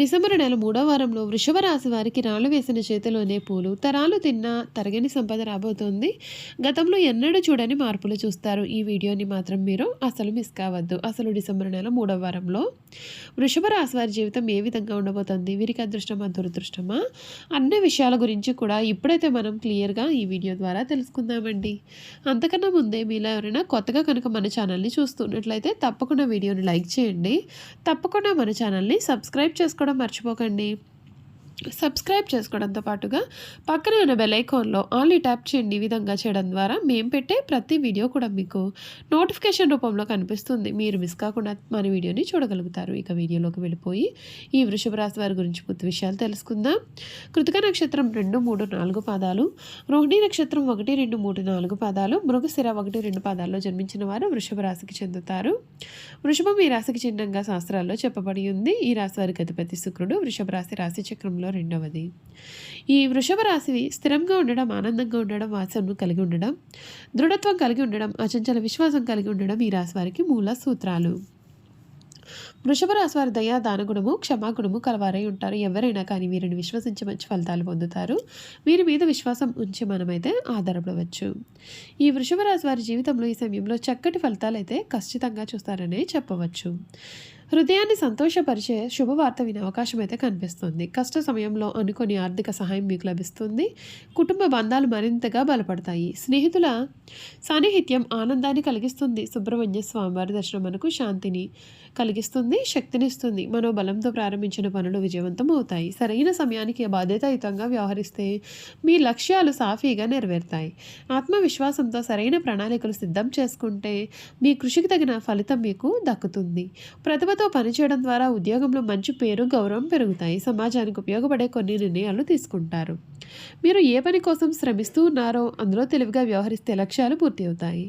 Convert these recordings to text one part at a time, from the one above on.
December నెల మూడో వారంలో వృషభ రాశి వారికి రాళ్ళు వేసిన చేతిలోనే పూలు తరాలు తిన్న తరగని సంపద రాబోతోంది. గతంలో ఎన్నడూ చూడని మార్పులు చూస్తారు. ఈ వీడియోని మాత్రం మీరు అసలు మిస్ కావద్దు. అసలు డిసెంబర్ నెల మూడో వారంలో వృషభ రాశి వారి జీవితం ఏ విధంగా ఉండబోతోంది? వీరికి అదృష్టమా దురదృష్టమా? అన్ని విషయాల గురించి కూడా ఇప్పుడైతే మనం క్లియర్గా ఈ వీడియో ద్వారా తెలుసుకుందామండి. అంతకన్నా ముందే మీలో ఎవరైనా కొత్తగా కనుక మన ఛానల్ని చూస్తున్నట్లయితే తప్పకుండా వీడియోని లైక్ చేయండి. తప్పకుండా మన ఛానల్ని సబ్స్క్రైబ్ చేసుకోండి కూడా మర్చిపోకండి. సబ్స్క్రైబ్ చేసుకోవడంతో పాటుగా పక్కనే ఉన్న బెల్ ఐకాన్లో ఆన్లీ ట్యాప్ చేయండి ఈ విధంగా చేయడం ద్వారా మేము పెట్టే ప్రతి వీడియో కూడా మీకు నోటిఫికేషన్ రూపంలో కనిపిస్తుంది. మీరు మిస్ కాకుండా మన వీడియోని చూడగలుగుతారు. ఇక వీడియోలోకి వెళ్ళిపోయి ఈ వృషభ రాశి వారి గురించి పూర్తి విషయాలు తెలుసుకుందాం. కృతిక నక్షత్రం రెండు మూడు నాలుగు పాదాలు. రోహిణి నక్షత్రం ఒకటి రెండు మూడు నాలుగు పాదాలు. మృగశిర ఒకటి రెండు పాదాల్లో జన్మించిన వారు వృషభ రాశికి చెందుతారు. వృషభం ఈ రాశికి చిహ్నంగా శాస్త్రాల్లో చెప్పబడి ఉంది. ఈ రాశి వారికి అధిపతి శుక్రుడు. వృషభ రాశి రాశి చక్రంలో రెండవది. ఈ వృషభ రాశి స్థిరంగా ఉండడం ఆనందంగా ఉండడం వాసనను కలిగి ఉండడం దృఢత్వం కలిగి ఉండడం అచంచల విశ్వాసం కలిగి ఉండడం ఈ రాశి వారికి మూల సూత్రాలు. వృషభ రాశి వారి దయా దానగుణము క్షమాగుణము కలవారై ఉంటారు. ఎవరైనా కానీ వీరిని విశ్వసించి మంచి ఫలితాలు పొందుతారు. వీరి మీద విశ్వాసం ఉంచి మనమైతే ఆధారపడవచ్చు. ఈ వృషభ రాశి వారి జీవితంలో ఈ సమయంలో చక్కటి ఫలితాలు అయితే ఖచ్చితంగా చూస్తారనే చెప్పవచ్చు. హృదయాన్ని సంతోషపరిచే శుభవార్త వినే అవకాశం అయితే కనిపిస్తుంది. కష్ట సమయంలో అనుకొని ఆర్థిక సహాయం మీకు లభిస్తుంది. కుటుంబ బంధాలు మరింతగా బలపడతాయి. స్నేహితుల సాన్నిహిత్యం ఆనందాన్ని కలిగిస్తుంది. సుబ్రహ్మణ్య స్వామివారి దర్శనం మనకు శాంతిని కలిగిస్తుంది శక్తినిస్తుంది మనోబలంతో ప్రారంభించిన పనులు విజయవంతం అవుతాయి. సరైన సమయానికి బాధ్యతాయుతంగా వ్యవహరిస్తే మీ లక్ష్యాలు సాఫీగా నెరవేరుతాయి. ఆత్మవిశ్వాసంతో సరైన ప్రణాళికలు సిద్ధం చేసుకుంటే మీ కృషికి తగిన ఫలితం మీకు దక్కుతుంది. ప్రతిభ ప్రతిభతో పనిచేయడం ద్వారా ఉద్యోగంలో మంచి పేరు గౌరవం పెరుగుతాయి. సమాజానికి ఉపయోగపడే కొన్ని నిర్ణయాలు తీసుకుంటారు. మీరు ఏ పని కోసం శ్రమిస్తూ ఉన్నారో అందులో తెలివిగా వ్యవహరిస్తే లక్ష్యాలు పూర్తి అవుతాయి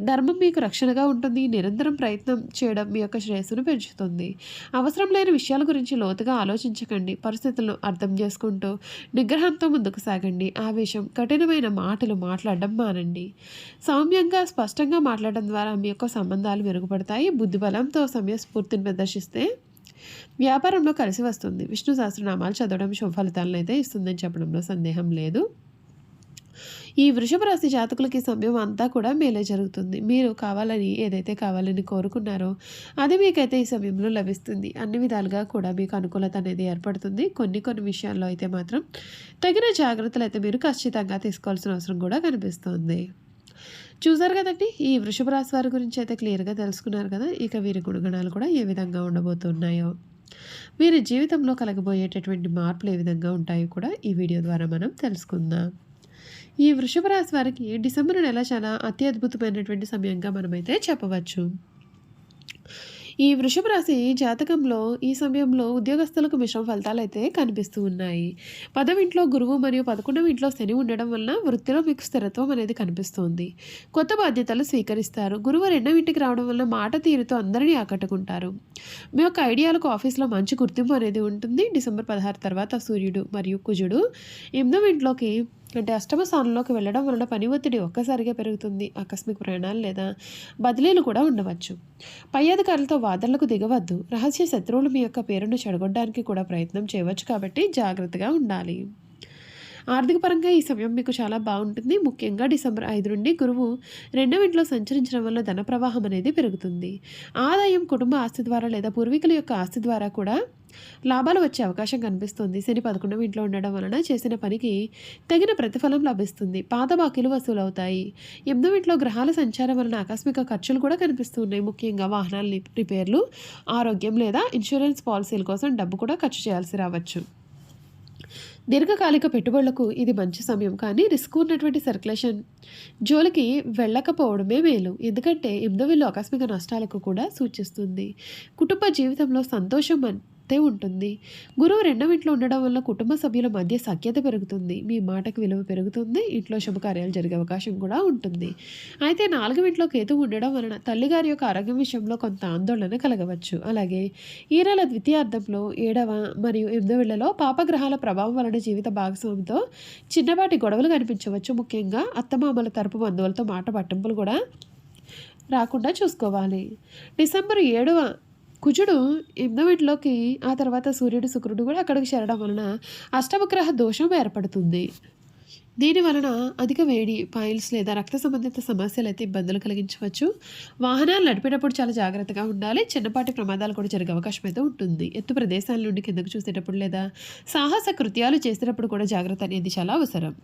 ధర్మం మీకు రక్షణగా ఉంటుంది. నిరంతరం ప్రయత్నం చేయడం మీ యొక్క శ్రేయస్సును పెంచుతుంది. అవసరం లేని విషయాల గురించి లోతుగా ఆలోచించకండి. పరిస్థితులను అర్థం చేసుకుంటూ నిగ్రహంతో ముందుకు సాగండి. ఆవేశం కఠినమైన మాటలు మాట్లాడడం మానండి. సౌమ్యంగా స్పష్టంగా మాట్లాడడం ద్వారా మీ యొక్క సంబంధాలు మెరుగుపడతాయి. బుద్ధిబలంతో సమయస్ఫూర్తిని ప్రదర్శిస్తే వ్యాపారంలో కలిసి వస్తుంది. విష్ణు సహస్రనామాలు చదవడం శుభఫలితాలను అయితే ఇస్తుందని చెప్పడంలో సందేహం లేదు. ఈ వృషభ రాశి జాతకులకి సమయం అంతా కూడా మేలే జరుగుతుంది. మీరు కావాలని ఏదైతే కావాలని కోరుకున్నారో అది మీకైతే ఈ సమయంలో లభిస్తుంది. అన్ని విధాలుగా కూడా మీకు అనుకూలత అనేది ఏర్పడుతుంది. కొన్ని కొన్ని విషయాల్లో అయితే మాత్రం తగిన జాగ్రత్తలు అయితే మీరు ఖచ్చితంగా తీసుకోవాల్సిన అవసరం కూడా కనిపిస్తుంది. చూసారు కదండి? ఈ వృషభ రాశి వారి గురించి అయితే క్లియర్గా తెలుసుకున్నారు కదా? ఇక వీరి గుణగణాలు కూడా ఏ విధంగా ఉండబోతున్నాయో. వీరి జీవితంలో కలగబోయేటటువంటి మార్పులు ఏ విధంగా ఉంటాయో కూడా ఈ వీడియో ద్వారా మనం తెలుసుకుందాం. ఈ వృషభ రాశి వారికి డిసెంబర్ నెల చాలా అత్యద్భుతమైనటువంటి సమయంగా మనమైతే చెప్పవచ్చు. ఈ వృషభ రాశి జాతకంలో ఈ సమయంలో ఉద్యోగస్తులకు మిశ్రమ ఫలితాలు అయితే కనిపిస్తూ ఉన్నాయి. పదవింట్లో గురువు మరియు పదకొండవ ఇంట్లో శని ఉండడం వలన వృత్తిలో మీకు స్థిరత్వం అనేది కనిపిస్తుంది. కొత్త బాధ్యతలు స్వీకరిస్తారు. గురువు రెండవ ఇంటికి రావడం వల్ల మాట తీరుతో అందరినీ ఆకట్టుకుంటారు. మీ యొక్క ఐడియాలకు ఆఫీస్లో మంచి గుర్తింపు అనేది ఉంటుంది. డిసెంబర్ పదహారు తర్వాత సూర్యుడు మరియు కుజుడు ఎనిమిదవ ఇంట్లోకి అంటే అష్టమ స్థానంలోకి వెళ్ళడం వలన పని ఒత్తిడి ఒక్కసారిగా పెరుగుతుంది ఆకస్మిక ప్రయాణాలు లేదా బదిలీలు కూడా ఉండవచ్చు. పై అధికారులతో వాదనలకు దిగవద్దు. రహస్య శత్రువులు మీ యొక్క పేరును చెడగొట్టడానికి కూడా ప్రయత్నం చేయవచ్చు కాబట్టి జాగ్రత్తగా ఉండాలి. ఆర్థిక పరంగా ఈ సమయం మీకు చాలా బాగుంటుంది. ముఖ్యంగా డిసెంబర్ ఐదు నుండి గురువు రెండవ ఇంట్లో సంచరించడం వల్ల ధన ప్రవాహం అనేది పెరుగుతుంది. ఆదాయం కుటుంబ ఆస్తి ద్వారా లేదా పూర్వీకుల యొక్క ఆస్తి ద్వారా కూడా లాభాలు వచ్చే అవకాశం కనిపిస్తుంది. శని పదకొండవ ఇంట్లో ఉండడం వలన చేసిన పనికి తగిన ప్రతిఫలం లభిస్తుంది. పాత బాకీలు వసూలవుతాయి. ఎనిమిదవ ఇంట్లో గ్రహాల సంచారం వలన ఆకస్మిక ఖర్చులు కూడా కనిపిస్తున్నాయి ముఖ్యంగా వాహనాల రిపేర్లు ఆరోగ్యం లేదా ఇన్సూరెన్స్ పాలసీల కోసం డబ్బు కూడా ఖర్చు చేయాల్సి రావచ్చు. దీర్ఘకాలిక పెట్టుబడులకు ఇది మంచి సమయం. కానీ రిస్క్ ఉన్నటువంటి సర్క్యులేషన్ జోలికి వెళ్ళకపోవడమే మేలు. ఎందుకంటే ఎనిమిదవిలో ఆకస్మిక నష్టాలకు కూడా సూచిస్తుంది. కుటుంబ జీవితంలో సంతోషం అంతే ఉంటుంది. గురువు రెండవ ఇంట్లో ఉండడం వల్ల కుటుంబ సభ్యుల మధ్య సఖ్యత పెరుగుతుంది. మీ మాటకు విలువ పెరుగుతుంది. ఇంట్లో శుభకార్యాలు జరిగే అవకాశం కూడా ఉంటుంది. అయితే నాలుగవ ఇంట్లో కేతు ఉండడం వలన తల్లిగారి యొక్క ఆరోగ్యం విషయంలో కొంత ఆందోళన కలగవచ్చు. అలాగే ఈ నెల ద్వితీయార్థంలో ఏడవ మరియు ఎనిమిదవ పాపగ్రహాల ప్రభావం వలన జీవిత భాగస్వామితో చిన్నపాటి గొడవలు కనిపించవచ్చు. ముఖ్యంగా అత్తమామల తరపు బంధువులతో మాట పట్టింపులు కూడా రాకుండా చూసుకోవాలి. డిసెంబర్ ఏడవ కుజుడు ఎనిమిదవ ఆ తర్వాత సూర్యుడు శుక్రుడు కూడా అక్కడికి చేరడం వలన అష్టమగ్రహ దోషం ఏర్పడుతుంది. దీని వలన అధిక వేడి పాయిల్స్ లేదా రక్త సంబంధిత సమస్యలు అయితే ఇబ్బందులు కలిగించవచ్చు. వాహనాలు నడిపేటప్పుడు చాలా జాగ్రత్తగా ఉండాలి. చిన్నపాటి ప్రమాదాలు కూడా జరిగే అవకాశం అయితే ఉంటుంది. ఎత్తు ప్రదేశాల నుండి కిందకు చూసేటప్పుడు లేదా సాహస కృత్యాలు చేసేటప్పుడు కూడా జాగ్రత్త అనేది చాలా అవసరం.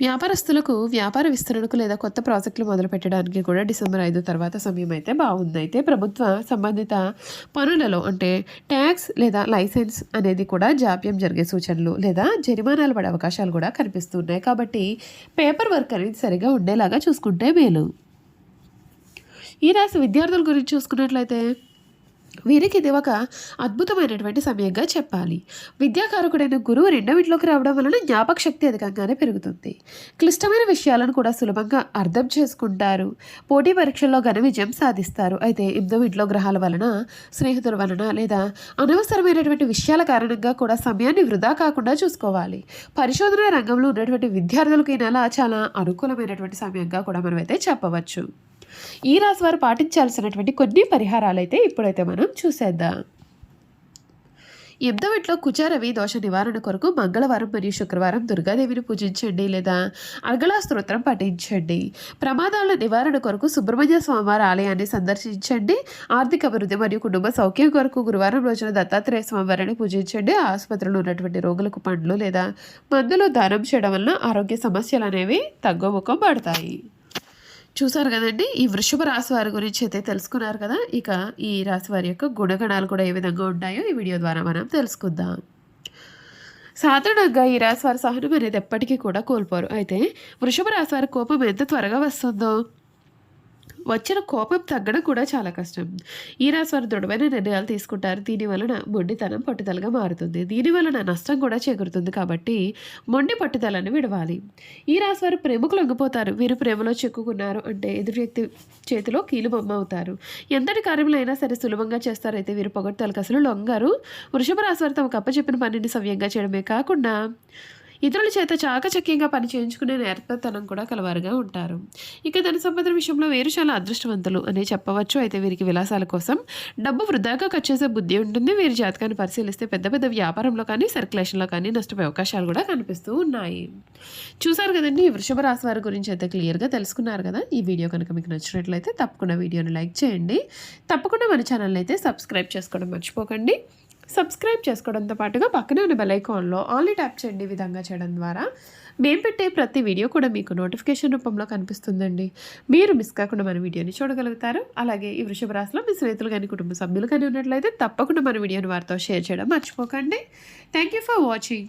వ్యాపారస్తులకు వ్యాపార విస్తరణకు లేదా కొత్త ప్రాజెక్టులు మొదలు పెట్టడానికి కూడా డిసెంబర్ ఐదు తర్వాత సమయం అయితే బాగుంది. అయితే ప్రభుత్వ సంబంధిత పనులలో అంటే ట్యాక్స్ లేదా లైసెన్స్ అనేది కూడా జాప్యం జరిగే సూచనలు లేదా జరిమానాలు పడే అవకాశాలు కూడా కనిపిస్తున్నాయి. కాబట్టి పేపర్ వర్క్ అనేది సరిగా ఉండేలాగా చూసుకుంటే మేలు. ఈ రాశి విద్యార్థుల గురించి చూసుకున్నట్లయితే వీరికి ఇది ఒక అద్భుతమైనటువంటి సమయంగా చెప్పాలి. విద్యాకారకుడైన గురువు రెండవ ఇంట్లోకి రావడం వలన జ్ఞాపక శక్తి అధికంగానే పెరుగుతుంది. క్లిష్టమైన విషయాలను కూడా సులభంగా అర్థం చేసుకుంటారు. పోటీ పరీక్షల్లో ఘన విజయం సాధిస్తారు. అయితే ఎనిమిదవ ఇంట్లో గ్రహాల వలన స్నేహితుల వలన లేదా అనవసరమైనటువంటి విషయాల కారణంగా కూడా సమయాన్ని వృధా కాకుండా చూసుకోవాలి. పరిశోధన రంగంలో ఉన్నటువంటి విద్యార్థులకు ఈ నెల చాలా అనుకూలమైనటువంటి సమయంగా కూడా మనమైతే చెప్పవచ్చు. ఈ రాశి వారు పాటించాల్సినటువంటి కొన్ని పరిహారాలు అయితే ఇప్పుడైతే మనం చూసేద్దాం. ఎనిమిదవట్లో కుచారవి దోష నివారణ కొరకు మంగళవారం మరియు శుక్రవారం దుర్గాదేవిని పూజించండి లేదా అర్గళా స్తోత్రం పఠించండి. ప్రమాదాల నివారణ కొరకు సుబ్రహ్మణ్య స్వామివారి ఆలయాన్ని సందర్శించండి. ఆర్థిక అభివృద్ధి మరియు కుటుంబ సౌఖ్యం కొరకు గురువారం రోజున దత్తాత్రేయ స్వామివారిని పూజించండి. ఆసుపత్రిలో ఉన్నటువంటి రోగులకు పండ్లు లేదా మందులు దానం చేయడం వలన ఆరోగ్య సమస్యలు అనేవి తగ్గుముఖం పడతాయి. చూసారు కదండి? ఈ వృషభ రాశి వారి గురించి అయితే తెలుసుకున్నారు కదా? ఇక ఈ రాశి వారి యొక్క గుణగణాలు కూడా ఏ విధంగా ఉంటాయో ఈ వీడియో ద్వారా మనం తెలుసుకుందాం. సాధారణంగా ఈ రాశి వారి సహనం అనేది ఎప్పటికీ కూడా కోల్పోరు. అయితే వృషభ రాశి వారి కోపం ఎంత త్వరగా వస్తుందో? వచ్చిన కోపం తగ్గడం కూడా చాలా కష్టం. ఈ రాశి వారు దృఢమైన నిర్ణయాలు తీసుకుంటారు. దీని వలన మొండితనం పట్టుదలగా మారుతుంది. దీని వలన నష్టం కూడా చేకూరుతుంది కాబట్టి మొండి పట్టుదలను విడవాలి. ఈ రాశి వారు ప్రేమకు లొంగిపోతారు. వీరు ప్రేమలో చిక్కుకున్నారు అంటే ఎదురు వ్యక్తి చేతిలో కీలు బొమ్మ అవుతారు. ఎంతటి కార్యములు అయినా సరే సులభంగా చేస్తారైతే వీరు పొగట్టుదలకు అసలు లొంగారు. వృషభ రాశి వారు తమకు అప్పచెప్పిన పనిని సవ్యంగా చేయడమే కాకుండా ఇతరుల చేత చాకచక్యంగా పని చేయించుకునే నేర్పతనం కూడా కలవారుగా ఉంటారు. ఇక ధన సంపద విషయంలో వీరు చాలా అదృష్టవంతులు అనే చెప్పవచ్చు. అయితే వీరికి విలాసాల కోసం డబ్బు వృధాగా ఖర్చు చేసే బుద్ధి ఉంటుంది. వీరి జాతకాన్ని పరిశీలిస్తే పెద్ద పెద్ద వ్యాపారంలో కానీ సర్క్యులేషన్లో కానీ నష్టపోయే అవకాశాలు కూడా కనిపిస్తూ ఉన్నాయి. చూసారు కదండి? ఈ వృషభ రాశి వారి గురించి అయితే క్లియర్గా తెలుసుకున్నారు కదా? ఈ వీడియో కనుక మీకు నచ్చినట్లయితే తప్పకుండా వీడియోని లైక్ చేయండి. తప్పకుండా మన ఛానల్ అయితే సబ్స్క్రైబ్ చేసుకోవడం మర్చిపోకండి. సబ్స్క్రైబ్ చేసుకోవడంతో పాటుగా పక్కనే ఉన్న బెలైకాన్లో ఆన్లీ ట్యాప్ చేయండి విధంగా చేయడం ద్వారా. మేము పెట్టే ప్రతి వీడియో కూడా మీకు నోటిఫికేషన్ రూపంలో కనిపిస్తుందండి. మీరు మిస్ కాకుండా మన వీడియోని చూడగలుగుతారు. అలాగే ఈ వృషభ రాశిలో మీ స్నేహితులు కానీ కుటుంబ సభ్యులు కానీ ఉన్నట్లయితే తప్పకుండా మన వీడియోని వారితో షేర్ చేయడం మర్చిపోకండి. Thank you for watching